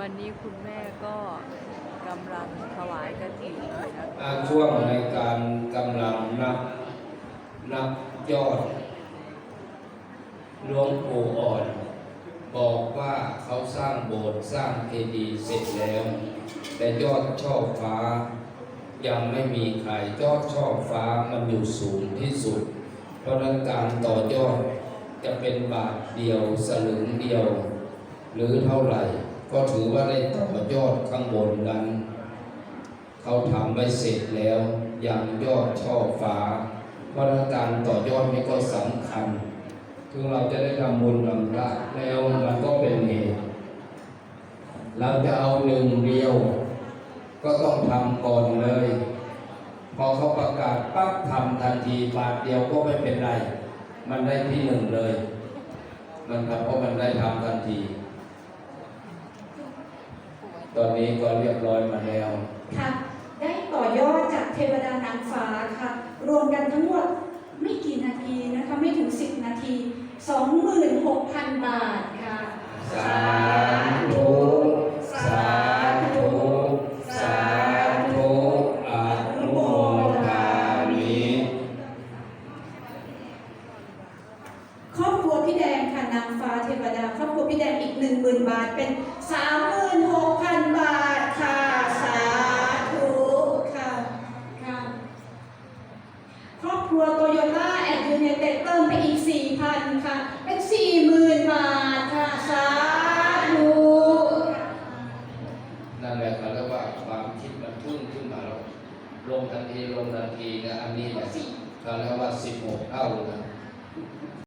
วันนี้คุณแม่ก็กำลังถวายกระถิ่นนะช่วงในการกำลังนับนับยอดหลวงปู่อ่อน บอกว่าเขาสร้างโบสถ์สร้างเจดีย์เสร็จแล้ว แต่ยอดช่อฟ้า ยังไม่มีใครยอดช่อฟ้ามันอยู่สูงที่สุด เพราะฉะนั้นการต่อยอดจะเป็นบาทเดียวสลึงเดียว หรือเท่าไหร่ ก็ถือว่าได้ต่อยอดข้างบนนั้น เขาทำไว้เสร็จแล้วอย่างยอดช่อฟ้าเพราะฉะนั้นการต่อยอดนี่ก็สำคัญถึงเราจะได้ทำบุญนำพระแล้วมันก็เป็นเหตุเราจะเอาหนึ่งเดียว ก็ต้องทำก่อนเลย พอเขาประกาศปั๊บทำทันทีบาทเดียวก็ไม่เป็นไร มันได้ที่หนึ่งเลย มันทำเพราะมันได้ทำทันที ตอนนี้ก็เรียบร้อยมาแล้วค่ะได้ต่อยอดจากเทวดานางฟ้าค่ะ รวมกันทั้งหมดไม่กี่นาทีนะคะไม่ถึง 10 นาที 26,000 บาทค่ะ สาธุ สาธุ สาธุอนุโมทามิครอบครัวพี่แดงค่ะนางฟ้าเทวดาครอบครัว พี่แดงอีก 10,000 บาทเป็น 36,000 บาทค่ะ สาธุค่ะค่ะครอบครัวโตโยต้าแอดยูเนเต็ดเติมไปอีก 4,000 ค่ะ เป็น 40,000 บาทค่ะ สาธุนั่นแหละเขาเรียกว่าความคิดมันพุ่งขึ้นมาแล้วลงทันทีลงทันทีนะอันนี้แหละเขาเรียกว่า 16 เท่านะ